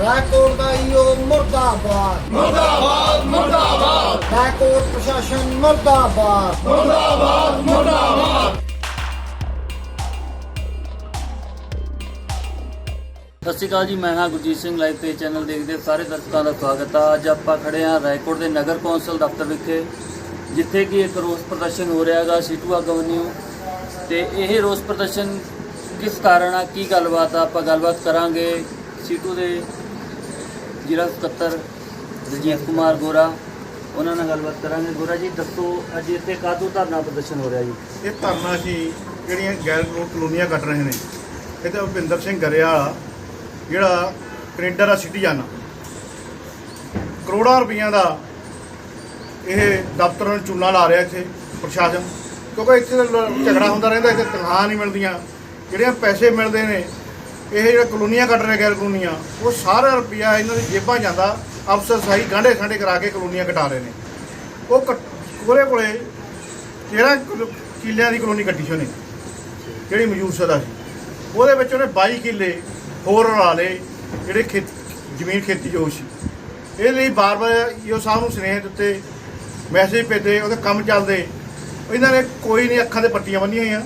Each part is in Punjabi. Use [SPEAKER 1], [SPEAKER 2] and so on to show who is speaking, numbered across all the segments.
[SPEAKER 1] ਰਾਏਕੋਟ ਦਾ ਈਓ ਮੁਰਦਾਬਾਦ।
[SPEAKER 2] ਮੁਰਦਾਬਾਦ ਮੁਰਦਾਬਾਦ।
[SPEAKER 1] ਰਾਏਕੋਟ ਪ੍ਰਸ਼ਾਸਨ ਮੁਰਦਾਬਾਦ।
[SPEAKER 2] ਮੁਰਦਾਬਾਦ ਮੁਰਦਾਬਾਦ।
[SPEAKER 3] ਸਤਿ ਸ਼੍ਰੀ ਅਕਾਲ ਜੀ ਮੈਂ ਹਾਂ ਗੁਰਜੀਤ ਸਿੰਘ ਲਾਈਵ ਤੇ ਚੈਨਲ ਦੇਖਦੇ ਸਾਰੇ ਦਰਸ਼ਕਾਂ ਦਾ ਸਵਾਗਤ ਹੈ ਅੱਜ ਆਪਾਂ ਖੜੇ ਹਾਂ ਰਾਏਕੋਟ ਦੇ ਨਗਰ ਕੌਂਸਲ ਦਫ਼ਤਰ ਵਿਖੇ ਜਿੱਥੇ ਕਿ ਇੱਕ ਰੋਸ ਪ੍ਰਦਰਸ਼ਨ ਹੋ ਰਿਹਾ ਹੈਗਾ ਸੀਟੂ ਅਗਵਨਿਊ ਤੇ ਇਹ ਰੋਸ ਪ੍ਰਦਰਸ਼ਨ ਕਿਸ ਕਾਰਨ ਆ ਕੀ ਗੱਲਬਾਤ ਆ ਆਪਾਂ ਗੱਲਬਾਤ ਕਰਾਂਗੇ ਸੀਟੂ ਦੇ ਜ਼ਿਲ੍ਹਾ ਸਕੱਤਰ ਰਜੀਤ ਕੁਮਾਰ ਗੋਰਾ। ਉਹਨਾਂ ਨਾਲ ਗੱਲਬਾਤ ਕਰਾਂਗੇ। ਗੋਰਾ ਜੀ, ਦੱਸੋ, ਅੱਜ ਇੱਥੇ ਕਾਹਤੋਂ ਧਰਨਾ ਪ੍ਰਦਰਸ਼ਨ ਹੋ ਰਿਹਾ ਜੀ?
[SPEAKER 4] ਇਹ ਧਰਨਾ ਸੀ, ਜਿਹੜੀਆਂ ਗੈਰ ਕਲੋਨੀਆਂ ਕੱਟ ਰਹੇ ਨੇ। ਇਹ ਤੇ ਭੁਪਿੰਦਰ ਸਿੰਘ ਗਰੇਵਾਲ, ਜਿਹੜਾ ਕੈਨੇਡਾ ਦਾ ਸਿਟੀਜ਼ਨ ਕਰੋੜਾਂ ਰੁਪਈਆਂ ਦਾ ਇਹ ਦਫ਼ਤਰ ਨੂੰ ਚੂਨਾ ਲਾ ਰਿਹਾ ਇੱਥੇ ਪ੍ਰਸ਼ਾਸਨ। ਕਿਉਂਕਿ ਇੱਥੇ ਝਗੜਾ ਹੁੰਦਾ ਰਹਿੰਦਾ, ਇੱਥੇ ਤਨਖਾਹ ਨਹੀਂ ਮਿਲਦੀਆਂ। ਜਿਹੜੀਆਂ ਪੈਸੇ ਮਿਲਦੇ ਨੇ ਇਹ ਜਿਹੜਾ ਕਲੋਨੀਆਂ ਕੱਟ ਰਹੇ ਗੈਰ ਕਲੋਨੀਆਂ, ਉਹ ਸਾਰਾ ਰੁਪਈਆ ਇਹਨਾਂ ਦੀ ਜੇਬਾਂ ਜਾਂਦਾ, ਅਫਸਰ ਸਾਈ ਗਾਂਢੇ ਖਾਂਡੇ ਕਰਾ ਕੇ ਕਲੋਨੀਆਂ ਕਟਾ ਰਹੇ ਨੇ। ਉਹ ਕ- ਕੋਲੇ ਕੋਲੇ 13 ਕਿਲੋ- ਕਿੱਲਿਆਂ ਦੀ ਕਲੋਨੀ ਕੱਟੀ ਸੀ ਉਹਨੇ, ਜਿਹੜੀ ਮਜੂਰ ਸਦਾ ਸੀ। ਉਹਦੇ ਵਿੱਚ ਉਹਨੇ 22 ਕਿੱਲੇ ਹੋਰ ਰਲਾ ਲਏ, ਜਿਹੜੇ ਖੇਤ, ਜ਼ਮੀਨ ਖੇਤੀ ਜੋ ਸੀ। ਇਹ ਲਈ ਬਾਰ-ਬਾਰ ਇਹ ਸਾਹਿਬ ਨੂੰ ਸੁਨੇਹੇ ਦਿੱਤੇ, ਮੈਸੇਜ ਭੇਜੇ, ਉਹਦੇ ਕੰਮ ਚੱਲਦੇ। ਇਹਨਾਂ ਨੇ ਕੋਈ ਨਹੀਂ ਅੱਖਾਂ ਤੇ ਪੱਟੀਆਂ ਬੰਨੀਆਂ ਹੋਈਆਂ।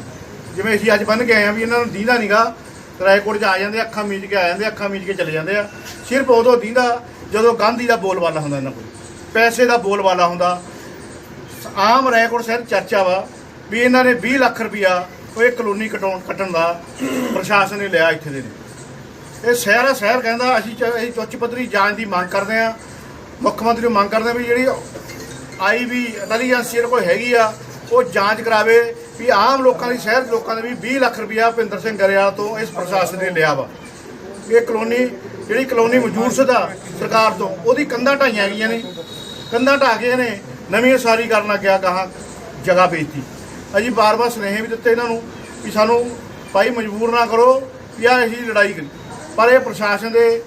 [SPEAKER 4] ਜਿਵੇਂ ਅਸੀਂ ਅੱਜ ਬੰਨ ਕੇ ਆਏ ਆ ਵੀ ਇਹਨਾਂ ਨੂੰ ਦੀਦਾ ਨਹੀਂਗਾ ਰਾਏਕੋਟ 'ਚ ਆ ਜਾਂਦੇ ਆ, ਅੱਖਾਂ ਮੀਚ ਕੇ ਆ ਜਾਂਦੇ ਆ, ਅੱਖਾਂ ਮੀਚ ਕੇ ਚਲੇ ਜਾਂਦੇ ਆ। ਸਿਰਫ ਉਦੋਂ ਦੀਦਾ ਜਦੋਂ ਗਾਂਧੀ ਦਾ ਬੋਲਬਾਲਾ ਹੁੰਦਾ ਇਹਨਾਂ ਕੋਲ। ਪੈਸੇ ਦਾ ਬੋਲਬਾਲਾ ਹੁੰਦਾ। ਆਮ ਰਾਏਕੋਟ ਸ਼ਹਿਰ 'ਚ ਚਰਚਾ ਵਾ ਵੀ ਇਹਨਾਂ ਨੇ 20 ਲੱਖ ਰੁਪਇਆ ਉਹ ਇਹ ਕਲੋਨੀ ਕਟਾਉਣ ਕੱਟਣ ਦਾ ਪ੍ਰਸ਼ਾਸਨ ਨੇ ਲਿਆ ਇੱਥੇ ਦੇ ਨੇ। ਇਹ ਸ਼ਹਿਰ ਆ ਸ਼ਹਿਰ ਕਹਿੰਦਾ ਅਸੀਂ ਚ- ਅਸੀਂ ਉੱਚ ਪੱਧਰੀ ਜਾਂਚ ਦੀ ਮੰਗ ਕਰਦੇ ਆ। ਮੁੱਖ ਮੰਤਰੀ ਨੂੰ ਮੰਗ ਕਰਦੇ ਆ ਵੀ ਜਿਹੜੀ ਆਈ ਵੀ ਇੰਟੈਲੀਜੈਂਸ ਜਿਹੜੇ ਕੋਲ ਹੈਗੀ ਆ ਉਹ ਜਾਂਚ ਕਰਾਵੇ ਵੀ ਆਮ ਲੋਕਾਂ ਦੀ ਸ਼ਹਿਰ ਲੋਕਾਂ ਦੇ ਵੀ 20 ਲੱਖ ਰੁਪਇਆ ਭਿੰਦਰ ਸਿੰਘ ਗਰੇਵਾਲ ਤੋਂ ਇਸ ਪ੍ਰਸ਼ਾਸਨ ਨੇ ਲਿਆ ਵਾ। ਇਹ ਕਲੋਨੀ, ਜਿਹੜੀ ਕਲੋਨੀ ਮਜੂਰ ਸਦਾ ਸਰਕਾਰ ਤੋਂ, ਉਹਦੀ ਕੰਧਾਂ ਢਾਈਆਂ ਗਈਆਂ ਨੇ। ਕੰਧਾਂ ਢਾਹ ਕੇ ਇਹਨੇ ਨਵੀਂ ਸਾਰੀ ਕਰਨ ਲੱਗਿਆ ਗਾਹਾਂ ਜਗ੍ਹਾ ਵੇਚਤੀ। ਅਸੀਂ ਬਾਰ-ਬਾਰ ਸੁਨੇਹੇ ਵੀ ਦਿੱਤੇ ਇਹਨਾਂ ਨੂੰ ਵੀ ਸਾਨੂੰ ਭਾਈ ਮਜਬੂਰ ਨਾ ਕਰੋ ਵੀ ਆ ਅਸੀਂ ਲੜਾਈ ਕਰੀ। ਪਰ ਇਹ ਪ੍ਰਸ਼ਾਸਨ ਦੇ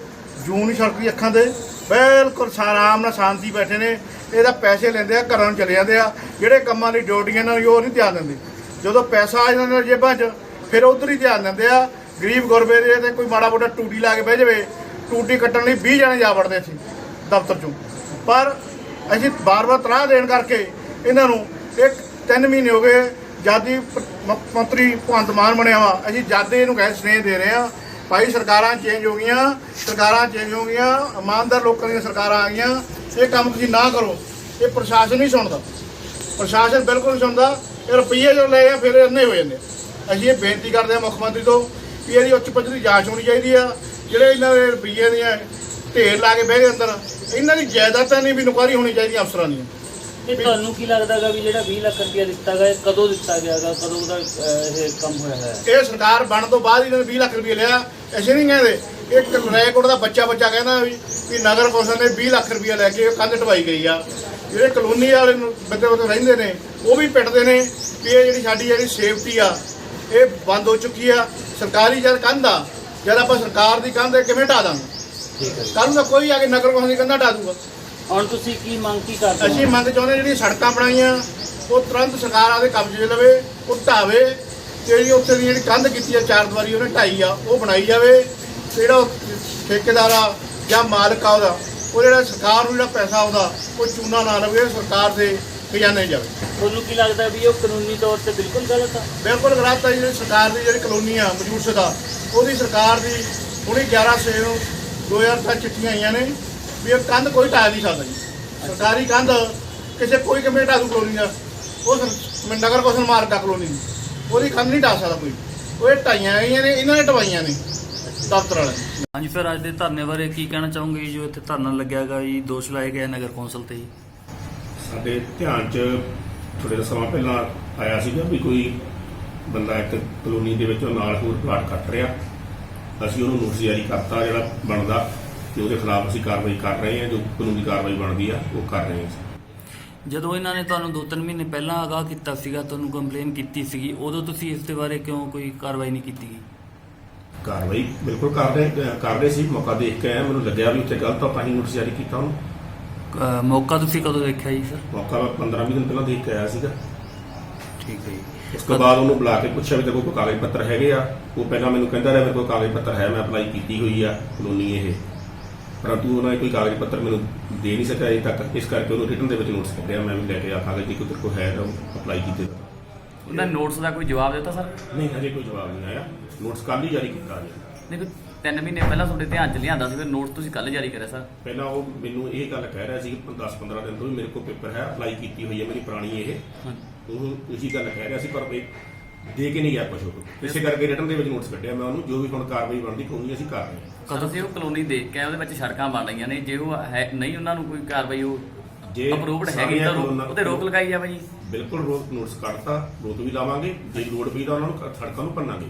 [SPEAKER 4] ਜੂਨ ਨਹੀਂ ਛੜਕਦੀ ਅੱਖਾਂ ਦੇ ਬਿਲਕੁਲ ਆਰਾਮ ਨਾਲ ਸ਼ਾਂਤੀ ਬੈਠੇ ਨੇ। ਇਹਦਾ ਪੈਸੇ ਲੈਂਦੇ ਆ, ਘਰਾਂ ਨੂੰ ਚਲੇ ਜਾਂਦੇ ਆ। ਜਿਹੜੇ ਕੰਮਾਂ ਦੀ ਡਿਊਟੀਆਂ ਨਾਲ ਉਹ ਨਹੀਂ ਧਿਆਨ ਦਿੰਦੇ। ਜਦੋਂ ਪੈਸਾ ਆ ਜਾਂਦਾ ਜੇਬਾਂ 'ਚ, ਫਿਰ ਉਧਰ ਹੀ ਧਿਆਨ ਦਿੰਦੇ ਆ। ਗਰੀਬ ਗੁਰਬੇ ਦੇ ਤੇ ਕੋਈ ਮਾੜਾ ਮੋਟਾ ਟੂਟੀ ਲਾ ਕੇ ਬਹਿ ਜਾਵੇ, ਟੂਟੀ ਕੱਟਣ ਲਈ 20 ਜਣੇ ਜਾ ਵੜਦੇ ਸੀ ਦਫ਼ਤਰ 'ਚੋਂ। ਪਰ ਅਸੀਂ ਬਾਰ-ਬਾਰ ਤਰਾਹ ਦੇਣ ਕਰਕੇ ਇਹਨਾਂ ਨੂੰ ਇੱਕ ਤਿੰਨ ਮਹੀਨੇ ਹੋ ਗਏ ਜਾਦੀ ਮੰਤਰੀ ਭਗਵੰਤ ਮਾਨ ਬਣਿਆ ਵਾ। ਅਸੀਂ ਜਾਦੇ ਇਹਨੂੰ ਕਹਿ ਸਨੇਹ ਦੇ ਰਹੇ ਆ। ਭਾਈ ਸਰਕਾਰਾਂ ਚੇਂਜ ਹੋ ਗਈਆਂ, ਸਰਕਾਰਾਂ ਚੇਂਜ ਹੋ ਗਈਆਂ, ਇਮਾਨਦਾਰ ਲੋਕਾਂ ਦੀਆਂ ਸਰਕਾਰਾਂ ਆ ਗਈਆਂ। ਇਹ ਕੰਮ ਤੁਸੀਂ ਨਾ ਕਰੋ ਇਹ ਪ੍ਰਸ਼ਾਸਨ ਨਹੀਂ ਸੁਣਦਾ। ਪ੍ਰਸ਼ਾਸਨ ਬਿਲਕੁਲ ਨਹੀਂ ਸੁਣਦਾ ਇਹ ਰੁਪਈਏ ਜੋ ਲਏ ਆ ਫਿਰ ਇਹ ਅੰਨੇ ਹੋ ਜਾਂਦੇ। ਅਸੀਂ ਇਹ ਬੇਨਤੀ ਕਰਦੇ ਆ ਮੁੱਖ ਮੰਤਰੀ ਤੋਂ ਵੀ ਇਹਦੀ ਉੱਚ ਪੱਧਰੀ ਜਾਂਚ ਹੋਣੀ ਚਾਹੀਦੀ ਆ। ਜਿਹੜੇ ਇਹਨਾਂ ਦੇ ਰੁਪਈਏ ਦੀਆਂ ਢੇਰ ਲਾ ਕੇ ਬਹਿ ਗਏ ਅੰਦਰ ਇਹਨਾਂ ਦੀ ਜਾਇਦਾਦਾਂ ਨਹੀਂ ਵੀ ਨੁਕਰੀ ਹੋਣੀ ਚਾਹੀਦੀ ਅਫਸਰਾਂ
[SPEAKER 3] ਤੇ ਤੁਹਾਨੂੰ ਕੀ ਲੱਗਦਾਗਾ ਵੀ ਜਿਹੜਾ 20 ਲੱਖ ਰੁਪਇਆ ਦਿੱਤਾ ਗਿਆ ਕਦੋਂ ਦਿੱਤਾ ਗਿਆਗਾ ਕਦੋਂ ਦਾ ਇਹ ਕੰਮ ਹੋਇਆ ਹੈ
[SPEAKER 4] ਇਹ ਸਰਕਾਰ ਬਣਨ ਤੋਂ ਬਾਅਦ ਇਹਨਾਂ ਨੇ 20 ਲੱਖ ਰੁਪਏ ਲਿਆ ਅਸੀਂ ਨਹੀਂ ਕਹਿੰਦੇ। ਇੱਕ ਰੈਕੋਰਡ ਦਾ ਬੱਚਾ ਬੱਚਾ ਕਹਿੰਦਾ ਵੀ ਵੀ ਨਗਰ ਕੌਂਸਲ ਨੇ 20 ਲੱਖ ਰੁਪਏ ਲੈ ਕੇ ਕੰਧ ਢਵਾਈ ਗਈ ਆ। ਜਿਹੜੇ ਕਲੋਨੀ ਵਾਲੇ ਬੰਦੇ ਬੰਦੇ ਰਹਿੰਦੇ ਨੇ ਉਹ ਵੀ ਪਿੱਟਦੇ ਨੇ ਵੀ ਇਹ ਜਿਹੜੀ ਸਾਡੀ ਜਿਹੜੀ ਸੇਫਟੀ ਆ ਇਹ ਬੰਦ ਹੋ ਚੁੱਕੀ ਆ। ਸਰਕਾਰੀ ਜਦ ਕੰਧ ਆ ਜਦ ਆਪਾਂ ਸਰਕਾਰ ਦੀ ਕੰਧ ਕਿਵੇਂ ਢਾ ਦਾਂਗੇ?
[SPEAKER 3] ਠੀਕ ਹੈ।
[SPEAKER 4] ਕੱਲ ਨੂੰ ਕੋਈ ਆ ਕੇ ਨਗਰ ਕੌਂਸਲ ਦੀ ਕੰਧਾਂ ਢਾ ਦੂਗਾ।
[SPEAKER 3] ਹੁਣ ਤੁਸੀਂ ਕੀ ਮੰਗ ਕੀ ਕਰਦੇ
[SPEAKER 4] ਅਸੀਂ ਮੰਗ ਚਾਹੁੰਦੇ ਜਿਹੜੀਆਂ ਸੜਕਾਂ ਬਣਾਈਆਂ ਉਹ ਤੁਰੰਤ ਸਰਕਾਰ ਆਦੇ ਕਬਜ਼ੇ ਲਵੇ ਉਹ ਢਾਵੇ। ਜਿਹੜੀ ਉੱਥੇ ਦੀ ਜਿਹੜੀ ਕੰਧ ਕੀਤੀ ਆ ਚਾਰ ਦੀਵਾਰੀ ਉਹਨੇ ਢਾਈ ਆ ਉਹ ਬਣਾਈ ਜਾਵੇ। ਜਿਹੜਾ ਠੇਕੇਦਾਰ ਆ ਜਾਂ ਮਾਲਕ ਆ ਉਹਦਾ ਉਹ ਜਿਹੜਾ ਸਰਕਾਰ ਨੂੰ ਜਿਹੜਾ ਪੈਸਾ ਆਉਂਦਾ ਉਹ ਚੂਨਾ ਨਾ ਲਵੇ ਸਰਕਾਰ ਦੇ ਖਜ਼ਾਨੇ ਜਾਵੇ।
[SPEAKER 3] ਤੁਹਾਨੂੰ ਕੀ ਲੱਗਦਾ ਵੀ ਉਹ ਕਾਨੂੰਨੀ ਤੌਰ ਤੇ ਬਿਲਕੁਲ ਗਲਤ ਆ?
[SPEAKER 4] ਬਿਲਕੁਲ ਗਲਤ ਆ ਜਿਹੜੀ ਸਰਕਾਰ ਦੀ ਜਿਹੜੀ ਕਲੋਨੀ ਆ ਮਜੂਰ ਸਦਾ ਉਹਦੀ ਸਰਕਾਰ ਦੀ ਹੁਣੀ 11 ਸੇ ਨੂੰ 2000 ਤੱਕ ਚਿੱਠੀਆਂ ਆਈਆਂ ਨੇ ਵੀ ਇਹ ਕੰਧ ਕੋਈ ਢਾਹ ਨਹੀਂ ਸਕਦਾ ਜੀ। ਸਰਕਾਰੀ ਕੰਧ ਕਿਸੇ ਕੋਈ ਕਿਵੇਂ ਢਾਹ ਦੂ ਕਲੋਨੀ ਦਾ ਉਹ ਨਗਰ ਕੌਂਸਲ ਮਾਰਕਾ ਕਲੋਨੀ ਦੀ ਉਹਦੀ ਕੰਧ ਨਹੀਂ ਢਾਹ ਸਕਦਾ ਕੋਈ। ਉਹ ਢਾਈਆਂ ਗਈਆਂ ਨੇ ਇਹਨਾਂ ਨੇ ਢਵਾਈਆਂ ਨੇ। ਦਫ਼ਤਰ ਵਾਲੇ
[SPEAKER 3] ਹਾਂਜੀ ਫਿਰ ਅੱਜ ਦੇ ਧਰਨੇ ਬਾਰੇ ਕੀ ਕਹਿਣਾ ਚਾਹੋਗੇ ਜੀ ਜੋ ਇੱਥੇ ਧਰਨਾ ਲੱਗਿਆਗਾ ਜੀ ਦੋਸ਼ ਲਾਏ ਗਏ ਨਗਰ ਕੌਂਸਲ ਤੇ ਜੀ?
[SPEAKER 5] ਸਾਡੇ ਧਿਆਨ 'ਚ ਥੋੜੇ ਜਿਹਾ ਸਮਾਂ ਪਹਿਲਾਂ ਆਇਆ ਸੀਗਾ ਵੀ ਕੋਈ ਬੰਦਾ ਇੱਕ ਕਲੋਨੀ ਦੇ ਵਿੱਚੋਂ ਨਾਲ ਹੋਰ ਪਲਾਟ ਕੱਟ ਰਿਹਾ। ਅਸੀਂ ਉਹਨੂੰ ਨੋਟਿਸ ਜਾਰੀ ਕਰਤਾ ਜਿਹੜਾ ਬਣਦਾ ਤੇ ਉਹਦੇ ਖਿਲਾਫ ਅਸੀਂ ਕਾਰਵਾਈ ਕਰ ਰਹੇ ਹਾਂ ਜੋ ਕਾਨੂੰਨੀ ਕਾਰਵਾਈ ਬਣਦੀ ਆ ਉਹ ਕਰ ਰਹੇ ਹਾਂ
[SPEAKER 3] ਜਦੋਂ ਇਹਨਾਂ ਨੇ ਤੁਹਾਨੂੰ 2-3 ਮਹੀਨੇ ਪਹਿਲਾਂ ਆਗਾਹ ਕੀਤਾ ਸੀਗਾ ਤੁਹਾਨੂੰ ਕੰਪਲੇਨ ਕੀਤੀ ਸੀਗੀ ਉਦੋਂ ਤੁਸੀਂ ਇਸ ਦੇ ਬਾਰੇ ਕਿਉਂ ਕੋਈ ਕਾਰਵਾਈ ਨਹੀਂ ਕੀਤੀ? ਗਈ
[SPEAKER 5] ਕਾਰਵਾਈ ਬਿਲਕੁਲ ਕਰ ਰਹੇ ਕਰ ਰਹੇ ਸੀ ਮੌਕਾ ਦੇਖ ਕੇ ਆਇਆ ਮੈਨੂੰ ਲੱਗਿਆ ਵੀ ਉੱਥੇ ਗਲਤ ਆ ਤਾਂ ਹੀ ਨੋਟਿਸ ਜਾਰੀ ਕੀਤਾ ਉਹਨੂੰ।
[SPEAKER 3] ਅਹ ਮੌਕਾ ਤੁਸੀਂ ਕਦੋਂ ਦੇਖਿਆ ਜੀ ਸਰ
[SPEAKER 5] ਮੌਕਾ ਮੈਂ 15 20 ਦਿਨ ਪਹਿਲਾਂ ਦੇਖ ਕੇ ਆਇਆ ਸੀਗਾ।
[SPEAKER 3] ਠੀਕ ਹੈ ਜੀ।
[SPEAKER 5] ਉਸ ਤੋਂ ਬਾਅਦ ਉਹਨੂੰ ਬੁਲਾ ਕੇ ਪੁੱਛਿਆ ਵੀ ਤੇਰੇ ਕੋਲ ਕੋਈ ਕਾਗਜ਼ ਪੱਤਰ ਹੈਗੇ ਆ। ਉਹ ਪਹਿਲਾਂ ਮੈਨੂੰ ਕਹਿੰਦਾ ਰਿਹਾ ਮੇਰੇ ਕੋਲ ਕਾਗਜ਼ ਪੱਤਰ ਹੈ ਮੈਂ ਅਪਲਾਈ ਕੀਤੀ ਹੋਈ ਆ ਕਲੋਨੀ ਇਹ। ਪਰੰਤੂ ਉਹਨਾਂ ਨੇ ਕੋਈ ਕਾਗਜ਼ ਪੱਤਰ ਮੈਨੂੰ ਦੇ ਨਹੀਂ ਸਕਿਆ ਅਜੇ ਤੱਕ। ਇਸ ਕਰਕੇ ਉਹਨੂੰ ਰਿਟਨ ਦੇ ਵਿੱਚ ਨੋਟਿਸ ਕੱਢਿਆ। ਮੈਂ ਵੀ ਲੈ ਕੇ ਆਖਾਂਗਾ ਜੇ ਕੋਈ ਤੇਰੇ ਕੋਲ ਹੈ ਤਾਂ ਅਪਲਾਈ ਕੀਤੇ। ਦਾ
[SPEAKER 6] ਉਹਨਾਂ ਨੋਟਸ ਦਾ ਕੋਈ ਜਵਾਬ ਦਿੱਤਾ ਸਰ?
[SPEAKER 5] ਨਹੀਂ ਹਜੇ ਕੋਈ ਜਵਾਬ ਨਹੀਂ ਆਇਆ। ਨੋਟਿਸ ਕੱਲ੍ਹ ਹੀ ਜਾਰੀ ਕੀਤਾ
[SPEAKER 6] ਨਹੀਂ ਕੋਈ 3 ਮਹੀਨੇ ਪਹਿਲਾਂ ਤੁਹਾਡੇ ਧਿਆਨ ਚ ਲਿਆਂਦਾ ਸੀ ਫਿਰ ਨੋਟਸ ਤੁਸੀਂ ਕੱਲ ਜਾਰੀ ਕਰਿਆ ਸਰ।
[SPEAKER 5] ਪਹਿਲਾਂ ਉਹ ਮੈਨੂੰ ਇਹ ਗੱਲ ਕਹਿ ਰਿਹਾ ਸੀ ਕਿ 10-15 ਦਿਨ ਤੋਂ ਵੀ ਮੇਰੇ ਕੋਲ ਪੇਪਰ ਹੈ ਅਪਲਾਈ ਕੀਤੀ ਹੋਈ ਹੈ ਮੇਰੀ ਪੁਰਾਣੀ ਇਹ। ਉਹ ਉਸੇ ਗੱਲ ਕਹਿ ਰਿਹਾ ਸੀ ਪਰ ਵੀ ਦੇ ਕੇ ਨਹੀਂ ਗਿਆ ਕੁਛ ਉਹ। ਇਸੇ ਕਰਕੇ ਰਿਟਨ ਦੇ ਵਿੱਚ ਨੋਟਿਸ ਕੱਢਿਆ ਮੈਂ ਉਹਨੂੰ ਜੋ ਵੀ ਹੁਣ ਕਾਰਵਾਈ ਬਣਦੀ ਕੋਈ ਅਸੀਂ ਕਰ ਰਹੇ ਹਾਂ।
[SPEAKER 6] ਕਦੋਂ ਸੀ ਉਹ ਕਲੋਨੀ ਦੇਖ ਕੇ ਉਹਦੇ ਵਿੱਚ ਸੜਕਾਂ ਬਣ ਰਹੀਆਂ ਨੇ ਜੇ ਉਹ ਹੈ ਨਹੀਂ ਉਹਨਾਂ ਨੂੰ ਕੋਈ ਕਾਰਵਾਈ ਉਹ
[SPEAKER 5] ਜੇ
[SPEAKER 6] ਅਪਰੂਵਡ ਹੈਗੀ ਤਾਂ ਉਹਤੇ ਰੋਕ ਲਗਾਈ ਜਾਵੇ ਜੀ।
[SPEAKER 5] ਬਿਲਕੁਲ ਰੋਕ ਨੋਟਿਸ ਕੱਢਤਾ ਰੋਕ ਵੀ ਲਾਵਾਂਗੇ ਜੇ ਲੋਡ ਪਈ ਤਾਂ ਉਹਨਾਂ ਨੂੰ ਸੜਕਾਂ ਨੂੰ ਭੰਨਾਂਗੇ।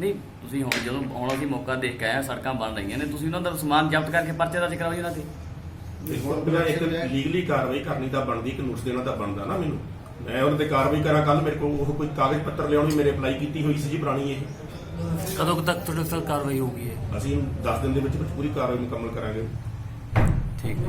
[SPEAKER 6] ਨਹੀਂ ਤੁਸੀਂ ਹੁਣ ਜਦੋਂ ਆਉਣਾ ਸੀ ਮੌਕਾ ਦੇਖ ਕੇ ਆਏ ਸੜਕਾਂ ਬਣ ਰਹੀਆਂ ਨੇ ਤੁਸੀਂ ਉਹਨਾਂ ਦਾ ਸਮਾਨ ਜ਼ਬਤ ਕਰਕੇ ਪਰਚੇ ਦਰਜ ਕਰਾਓ ਜੀ ਉਹਨਾਂ ਤੇ।
[SPEAKER 5] ਤੇ ਹੁਣ ਪਹਿਲਾਂ ਇੱਕ ਲੀਗਲੀ ਕਾਰਵਾਈ ਕਰਨੀ ਤਾਂ ਬਣਦੀ ਕਿ ਨੋਟਿਸ ਦੇਣਾ ਤਾਂ ਬਣਦਾ ਨਾ ਮੈਨੂੰ। ਮੈਂ ਉਹਨਾਂ ਤੇ ਕਾਰਵਾਈ ਕਰਾਂ ਕੱਲ ਮੇਰੇ ਕੋਲ ਉਹ ਕੋਈ ਕਾਗਜ਼ ਪੱਤਰ ਲਿਆਉਣ ਵੀ ਮੇਰੇ ਅਪਲਾਈ ਕੀਤੀ ਹੋਈ ਸੀ ਜੀ ਪੁਰਾਣੀ ਇਹ।
[SPEAKER 6] ਕਦੋਂ ਕੁ ਤੱਕ ਤੁਹਾਡੇ ਸਰ ਕਾਰਵਾਈ ਹੋਊਗੀ
[SPEAKER 5] ਅਸੀਂ 10 ਦਿਨ ਦੇ ਵਿੱਚ ਵਿੱਚ ਪੂਰੀ ਕਾਰਵਾਈ ਮੁਕੰਮਲ ਕਰਾਂਗੇ।
[SPEAKER 6] ਠੀਕ ਹੈ।